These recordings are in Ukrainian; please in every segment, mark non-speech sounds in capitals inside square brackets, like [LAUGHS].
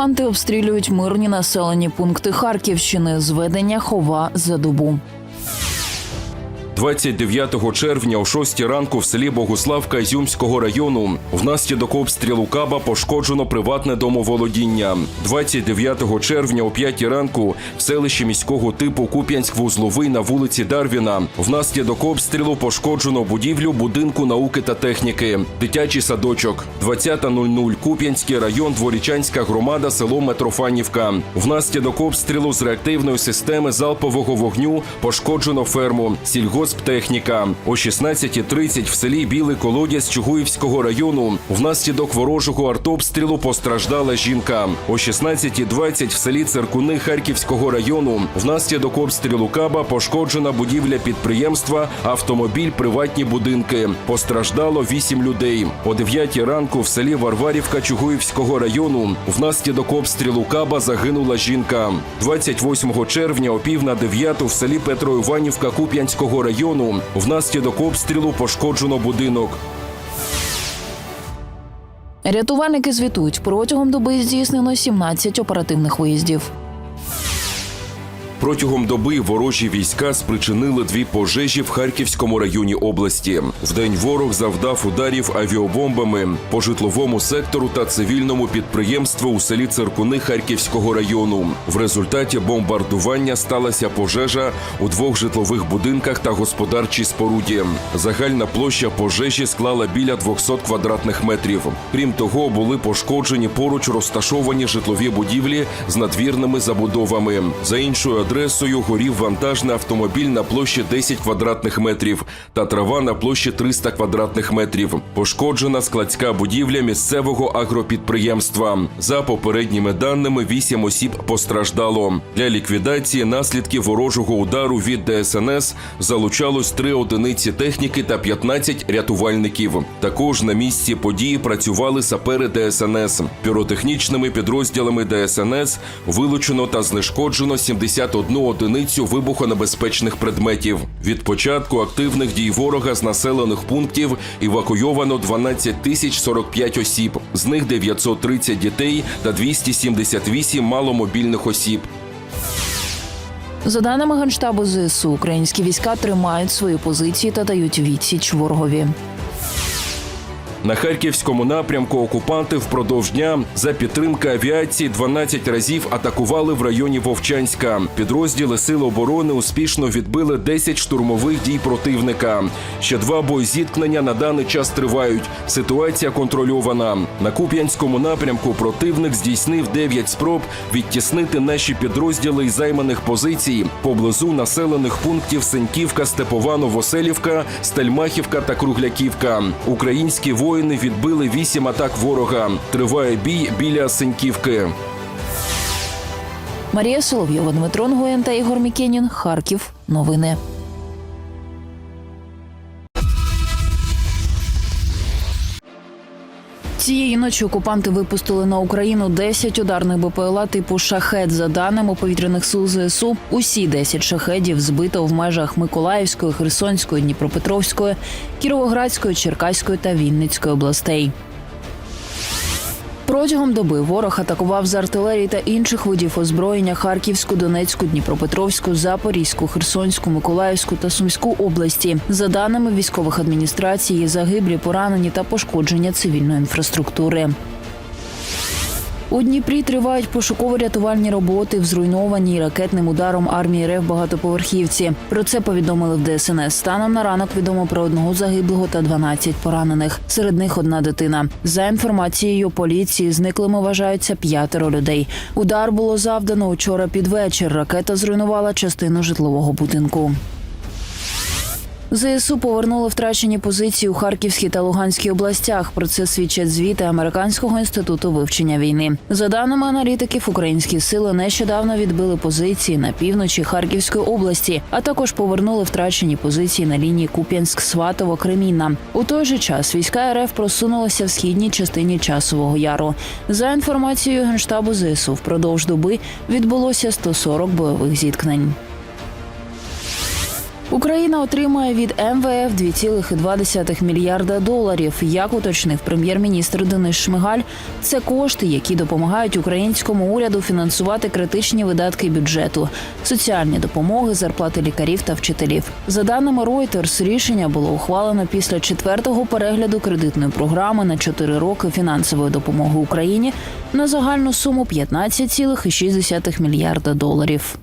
Окупанти обстрілюють мирні населені пункти Харківщини. Зведення хова за добу. 29 червня о 6 ранку в селі Богуславка Ізюмського району внаслідок обстрілу Каба пошкоджено приватне домоволодіння. 29 червня о 5 ранку в селищі міського типу Куп'янськ-Вузловий на вулиці Дарвіна внаслідок обстрілу пошкоджено будівлю будинку науки та техніки, дитячий садочок. 20.00 Куп'янський район, Дворічанська громада, село Метрофанівка. Внаслідок обстрілу з реактивної системи залпового вогню пошкоджено ферму, сільгосптехніка. О 16.30 в селі Білий Колодязь Чугуївського району внаслідок ворожого артобстрілу постраждала жінка. О 16.20 в селі Циркуни Харківського району внаслідок обстрілу Каба пошкоджена будівля підприємства, автомобіль, приватні будинки. Постраждало 8 людей. О 9 ранку в селі Варварівка Чугуївського району внаслідок обстрілу Каба загинула жінка. 28 червня о пів на 9 в селі Петроіванівка Куп'янського району внаслідок обстрілу пошкоджено будинок. Рятувальники звітують протягом доби здійснено 17 оперативних виїздів. Протягом доби ворожі війська спричинили дві пожежі в Харківському районі області. Вдень ворог завдав ударів авіабомбами по житловому сектору та цивільному підприємству у селі Циркуни Харківського району. В результаті бомбардування сталася пожежа у двох житлових будинках та господарчій споруді. Загальна площа пожежі склала біля 200 квадратних метрів. Крім того, були пошкоджені поруч розташовані житлові будівлі з надвірними забудовами. За іншою адресою горів вантажний автомобіль на площі 10 квадратних метрів та трава на площі 300 квадратних метрів. Пошкоджена складська будівля місцевого агропідприємства. За попередніми даними, 8 осіб постраждало. Для ліквідації наслідків ворожого удару від ДСНС залучалось 3 одиниці техніки та 15 рятувальників. Також на місці події працювали сапери ДСНС. Піротехнічними підрозділами ДСНС вилучено та знешкоджено 71 одиницю вибухонебезпечних предметів. Від початку активних дій ворога з населених пунктів евакуйовано 12 тисяч 45 осіб, з них 930 дітей та 278 маломобільних осіб. За даними Генштабу ЗСУ, українські війська тримають свої позиції та дають відсіч ворогові. На харківському напрямку окупанти впродовж дня за підтримки авіації 12 разів атакували в районі Вовчанська. Підрозділи Сил оборони успішно відбили 10 штурмових дій противника. Ще два боєзіткнення на даний час тривають. Ситуація контрольована. На Куп'янському напрямку противник здійснив 9 спроб відтіснити наші підрозділи із займаних позицій поблизу населених пунктів Сеньківка, Степова, Новоселівка, Стельмахівка та Кругляківка. Українські воїни відбили вісім атак ворога. Триває бій біля Синьківки. Марія Соловйова, Дмитро Нгоєн та Ігор Мікенін. Харків. Новини. Цієї ночі окупанти випустили на Україну 10 ударних БПЛА типу шахет. За даними повітряних сил ЗСУ, усі 10 шахедів збито в межах Миколаївської, Херсонської, Дніпропетровської, Кіровоградської, Черкаської та Вінницької областей. Протягом доби ворог атакував з артилерії та інших видів озброєння Харківську, Донецьку, Дніпропетровську, Запорізьку, Херсонську, Миколаївську та Сумську області. За даними військових адміністрацій, загиблі, поранені та пошкодження цивільної інфраструктури. У Дніпрі тривають пошуково-рятувальні роботи в зруйнованій ракетним ударом армії РФ багатоповерхівці. Про це повідомили в ДСНС. Станом на ранок відомо про одного загиблого та 12 поранених. Серед них одна дитина. За інформацією поліції, зниклими вважаються п'ятеро людей. Удар було завдано учора під вечір. Ракета зруйнувала частину житлового будинку. ЗСУ повернули втрачені позиції у Харківській та Луганській областях. Про це свідчать звіти Американського інституту вивчення війни. За даними аналітиків, українські сили нещодавно відбили позиції на півночі Харківської області, а також повернули втрачені позиції на лінії Куп'янськ-Сватово Кремінна. У той же час війська РФ просунулися в східній частині часового яру. За інформацією генштабу ЗСУ, впродовж доби відбулося 140 бойових зіткнень. Україна отримає від МВФ 2,2 мільярда доларів. Як уточнив прем'єр-міністр Денис Шмигаль, це кошти, які допомагають українському уряду фінансувати критичні видатки бюджету, соціальні допомоги, зарплати лікарів та вчителів. За даними Reuters, рішення було ухвалено після четвертого перегляду кредитної програми на 4 роки фінансової допомоги Україні на загальну суму 15,6 мільярда доларів.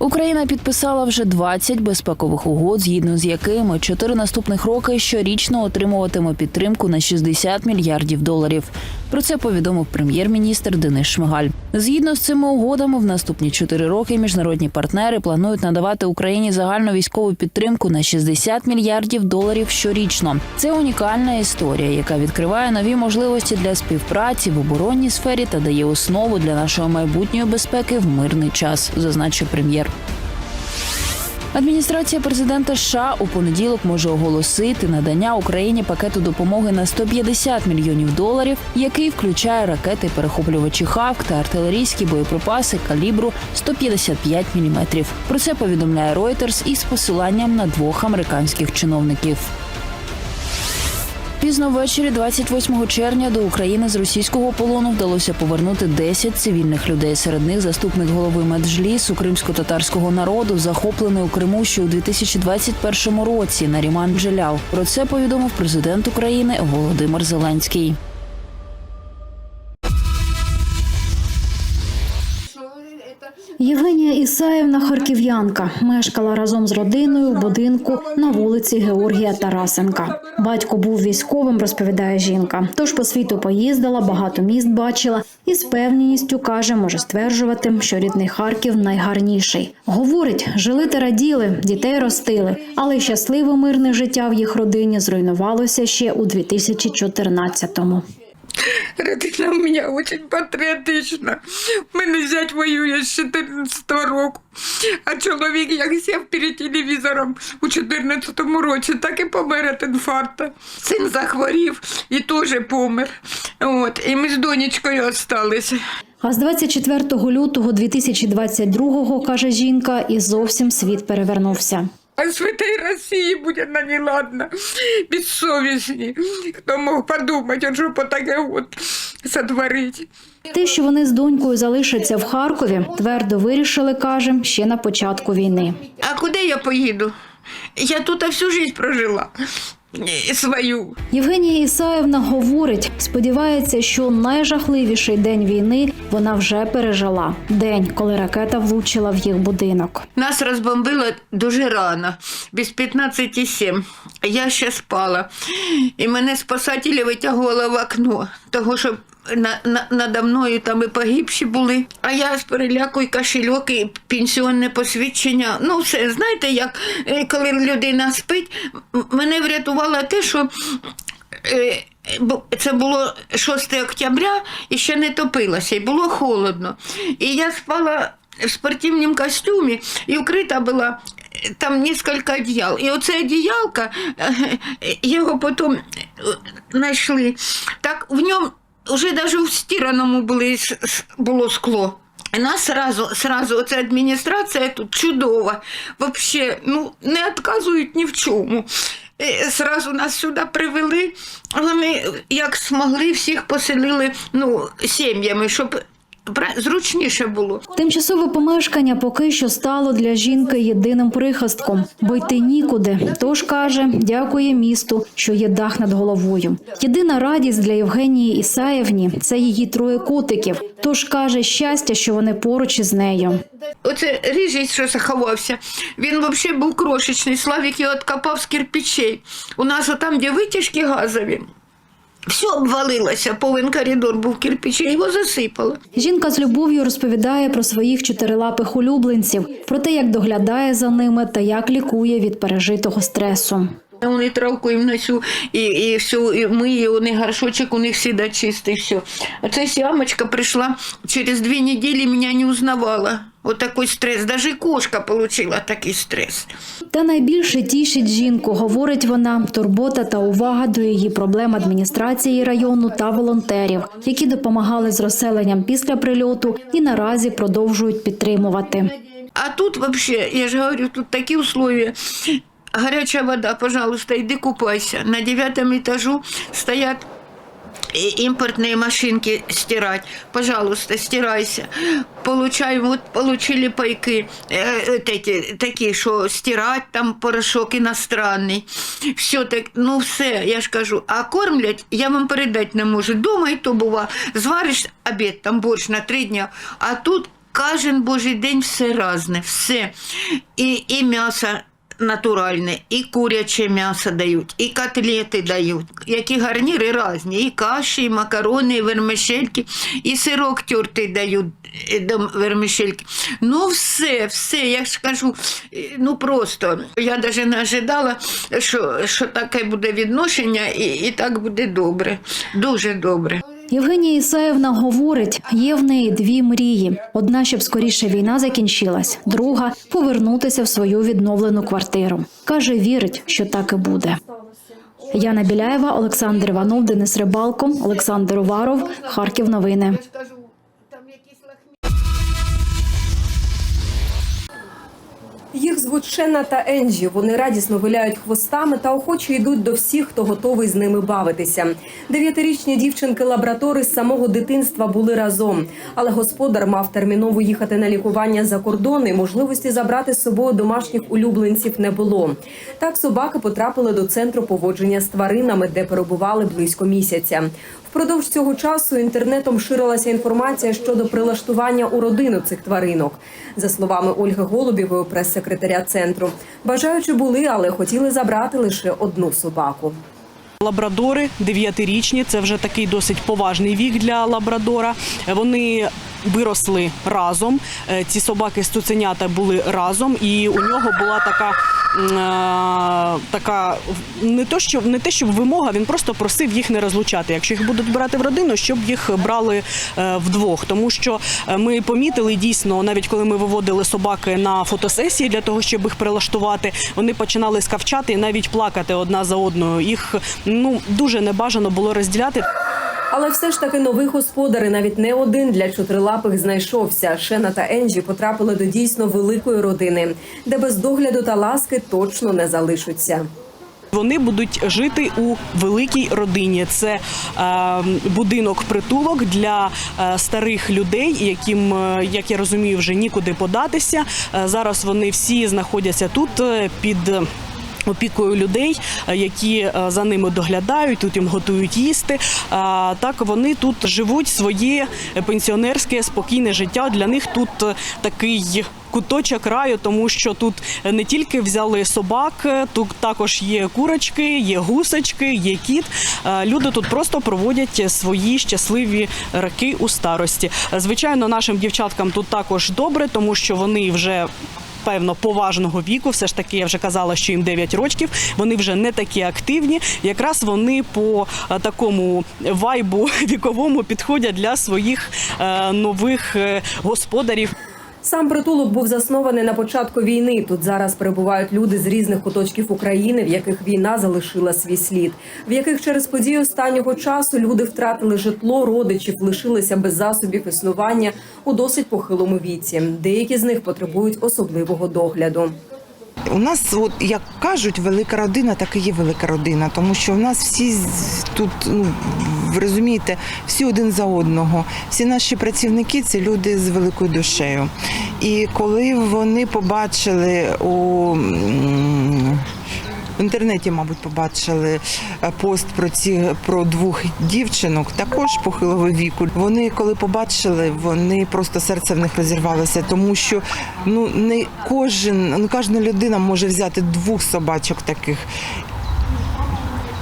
Україна підписала вже 20 безпекових угод, згідно з якими чотири наступних роки щорічно отримуватиме підтримку на 60 мільярдів доларів. Про це повідомив прем'єр-міністр Денис Шмигаль. Згідно з цими угодами, в наступні чотири роки міжнародні партнери планують надавати Україні загальну військову підтримку на 60 мільярдів доларів щорічно. Це унікальна історія, яка відкриває нові можливості для співпраці в оборонній сфері та дає основу для нашої майбутньої безпеки в мирний час, зазначив прем'єр. Адміністрація президента США у понеділок може оголосити надання Україні пакету допомоги на 150 мільйонів доларів, який включає ракети, перехоплювачі ХАВК та артилерійські боєприпаси калібру 155 мм. Про це повідомляє Reuters із посиланням на двох американських чиновників. Пізно ввечері 28 червня до України з російського полону вдалося повернути 10 цивільних людей. Серед них заступник голови Меджлісу кримсько-татарського народу, захоплений у Криму ще у 2021 році. Наріман Джеляв. Про це повідомив президент України Володимир Зеленський. Євгенія Ісаївна харків'янка мешкала разом з родиною в будинку на вулиці Георгія Тарасенка. Батько був військовим, розповідає жінка. Тож по світу поїздила, багато міст бачила і з певністю каже, може стверджувати, що рідний Харків найгарніший. Говорить, жили та раділи, дітей ростили, але щасливе мирне життя в їх родині зруйнувалося ще у 2014-му. Родина у меня очень патріотична. Мене зять воює з 14 року. А чоловік як сів перед телевізором у 14-му році, так і помер від інфаркта. Син захворів і теж помер. От, і ми з донечкою залишилися. А з 24 лютого 2022-го, каже жінка, і зовсім світ перевернувся. А с этой России будет на неладно, бессовестні. Хто мог подумать, от що по таке от сотворить. Те, що вони з донькою залишаться в Харкові, твердо вирішили, каже, ще на початку війни. А куди я поїду? Я тут всю жизнь прожила. І свою. Євгенія Ісаївна говорить, сподівається, що найжахливіший день війни вона вже пережила. День, коли ракета влучила в їх будинок. Нас розбомбило дуже рано, без 15,7. Я ще спала. І мене спасателі витягували в окно, того, що на, на, надо мною там і погибші були. А я з переляку і кошельок, і пенсіонне посвідчення. Ну, все, знаєте, як е, коли людина спить, мене врятувало те, що. е, Це було 6 октября і ще не топилося, і було холодно. І я спала в спортивному костюмі і вкрита була е, там несколько одеял. І оце одеялка, е, його потім знайшли. Так в ньому вже навіть у стіраному були, було скло. І нас сразу, сразу, оця адміністрація тут чудова. Вообще, ну, не відказують ні в чому. Е, Сразу нас сюди привели. Вони як змогли, всіх поселили ну, сім'ями, щоб зручніше було. Тимчасове помешкання поки що стало для жінки єдиним прихистком, бо йти нікуди. Тож каже, дякує місту, що є дах над головою. Єдина радість для Євгенії Ісаєвні це її троє котиків. Тож каже щастя, що вони поруч із нею. Оце ріжий, що заховався. Він взагалі був крошечний. Славік його відкопав з кирпичей. У нас отам, де витяжки газові, все обвалилося, повен коридор був кирпичей, його засипало. Жінка з любов'ю розповідає про своїх чотирилапих улюбленців, про те, як доглядає за ними та як лікує від пережитого стресу. Вони травку їм носю, і, і все, і миє, у них горшочок у них всегда чистий, все. А ця сямочка прийшла через дві неділі, мене не узнавала. Вот такой стрес. Даже кошка получила такий стрес. Та найбільше тішить жінку, говорить вона, турбота та увага до її проблем адміністрації району та волонтерів, які допомагали з розселенням після прильоту і наразі продовжують підтримувати. А тут вообще, я же говорю, тут такі условия. Горячая вода, пожалуйста, иди купайся. На девятом этажу стоят и импортные машинки стирать. Пожалуйста, стирайся. Получаем, вот получили пайки э, вот эти, такие, что стирать там порошок иностранный. Все так, ну все, я ж кажу. А кормлять я вам передати не можу. Дома і то бува. Звариш обід, там борщ на три дня, а тут кожен божий день все разне, все. І, і м'ясо натуральне, і куряче м'ясо дають, і котлети дають, які гарніри різні, і каші, і макарони, і вермишельки, і сирок тертий дають е, до вермишельки. Ну, все, все, я ж кажу, е, ну просто я навіть не ожидала, що, що таке буде відношення, і, і так буде добре, дуже добре. Євгенія Ісаєвна говорить, є в неї дві мрії: одна, щоб скоріше війна закінчилась, друга повернутися в свою відновлену квартиру. каже, вірить, що так і буде. Яна Біляєва, Олександр Іванов, Денис Рибалко, Олександр Уваров, Харків. Новини. Їх звуть Шена та Енджі. Вони радісно виляють хвостами та охоче йдуть до всіх, хто готовий з ними бавитися. Дев'ятирічні дівчинки лабратори з самого дитинства були разом, але господар мав терміново їхати на лікування за кордон і можливості забрати з собою домашніх улюбленців не було. Так собаки потрапили до центру поводження з тваринами, де перебували близько місяця. Впродовж цього часу інтернетом ширилася інформація щодо прилаштування у родину цих тваринок. За словами Ольги Голубєвої, прес-секретаря центру, бажаючи були, але хотіли забрати лише одну собаку. Лабрадори дев'ятирічні, це вже такий досить поважний вік для лабрадора. Вони виросли разом. Е, Ці собаки з цуценята були разом, і у нього була така. е, Така не то, що не те, щоб вимога, він просто просив їх не розлучати. Якщо їх будуть брати в родину, щоб їх брали е, вдвох. Тому що ми помітили дійсно, навіть коли ми виводили собаки на фотосесії для того, щоб їх прилаштувати, вони починали скавчати і навіть плакати одна за одною. Їх ну дуже небажано було розділяти. Але все ж таки новий господар навіть не один для чотирилапих знайшовся. Шена та Енджі потрапили до дійсно великої родини, де без догляду та ласки точно не залишаться. Вони будуть жити у великій родині. Це е, будинок притулок для е, старих людей, яким, е, як я розумію, вже нікуди податися. Е, зараз вони всі знаходяться тут е, під. Опікою людей, е, які е, за ними доглядають, тут їм готують їсти. Так вони тут живуть своє пенсіонерське спокійне життя. Для них тут е, такий куточок раю, тому що тут не тільки взяли собак, тут також є курочки, є гусочки, є кіт. Люди тут просто проводять свої щасливі роки у старості. Звичайно, нашим дівчаткам тут також добре, тому що вони вже. Певно, поважного віку, все ж таки, я вже казала, що їм 9 років. Вони вже не такі активні. Якраз вони по е, такому вайбу [LAUGHS] віковому підходять для своїх е, нових е, господарів. Сам притулок був заснований на початку війни. Тут зараз перебувають люди з різних куточків України, в яких війна залишила свій слід, в яких через події останнього часу люди втратили житло, родичів, лишилися без засобів існування у досить похилому віці. Деякі з них потребують особливого догляду. У нас, от як кажуть, велика родина, так і є велика родина, тому що в нас всі тут, ну ви розумієте, всі один за одного. Всі наші працівники це люди з великою душею. І коли вони побачили у в інтернеті, мабуть, побачили е, пост про ці про двох дівчинок, також похилого віку. Вони, коли побачили, вони просто серце в них розірвалося, тому що ну не кожен, ну кожна людина може взяти двох собачок таких.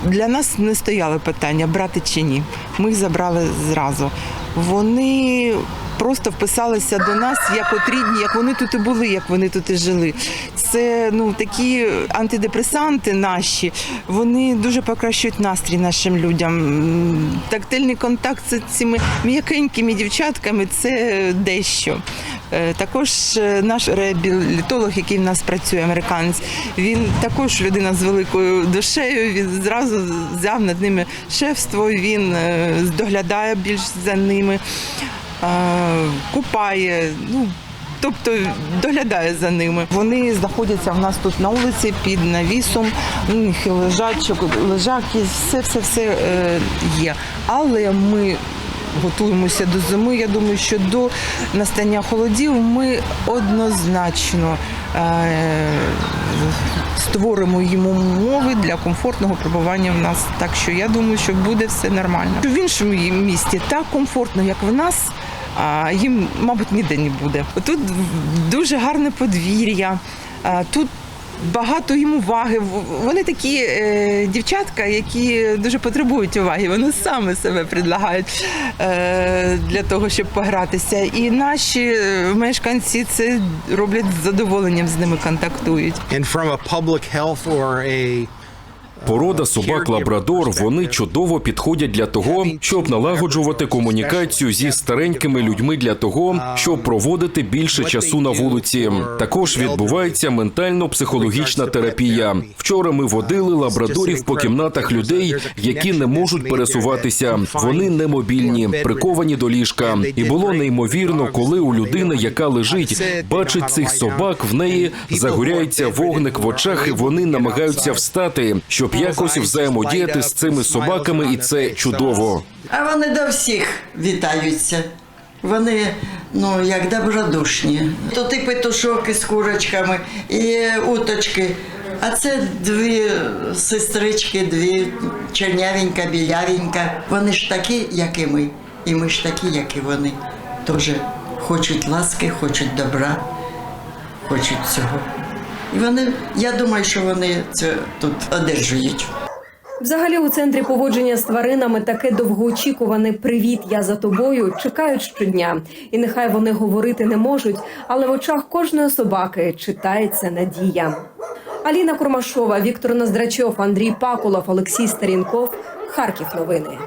Для нас не стояло питання, брати чи ні. Ми їх забрали зразу. Вони просто вписалися до нас як от рідні, як вони тут і були, як вони тут і жили. Це ну такі антидепресанти наші, вони дуже покращують настрій нашим людям. Тактильний контакт з цими м'якенькими дівчатками це дещо. Е, Також е, наш реабілітолог, який в нас працює, американець, він також людина з великою душею. Він зразу взяв над ними шефство. Він е, доглядає більш за ними, купає. Ну тобто доглядає за ними. Вони знаходяться в нас тут на вулиці під навісом. У них і лежачок, лежаки, все, все, все є. Але ми готуємося до зими. Я думаю, що до настання холодів ми однозначно е, створимо їм умови для комфортного перебування в нас. Так що я думаю, що буде все нормально. В іншому місті так комфортно, як в нас. А їм, мабуть, ніде не буде. Тут дуже гарне подвір'я. Тут багато їм уваги. Вони такі е, дівчатка, які дуже потребують уваги. Вони саме себе предлагають е, для того, щоб погратися. І наші е, мешканці це роблять з задоволенням з ними контактують. And from a public health or a Порода собак лабрадор вони чудово підходять для того, щоб налагоджувати комунікацію зі старенькими людьми для того, щоб проводити більше часу на вулиці. Також відбувається ментально-психологічна терапія. Вчора ми водили лабрадорів по кімнатах людей, які не можуть пересуватися. Вони немобільні, приковані до ліжка. І було неймовірно, коли у людини, яка лежить, бачить цих собак, в неї загоряється вогник в очах, і вони намагаються встати, щоб якось взаємодіяти з цими собаками, і це чудово. А вони до всіх вітаються. Вони, ну, як добродушні. Тут і петушок із курочками, і уточки. А це дві сестрички, дві чорнявенька, білявенька. Вони ж такі, як і ми. І ми ж такі, як і вони. Теж хочуть ласки, хочуть добра, хочуть цього. І вони, я думаю, що вони це тут одержують. Взагалі, у центрі поводження з тваринами таке довгоочікуване Привіт, я за тобою чекають щодня. І нехай вони говорити не можуть, але в очах кожної собаки читається надія. Аліна Курмашова, Віктор Ноздрачов, Андрій Пакулов, Олексій Старінков. Харків новини.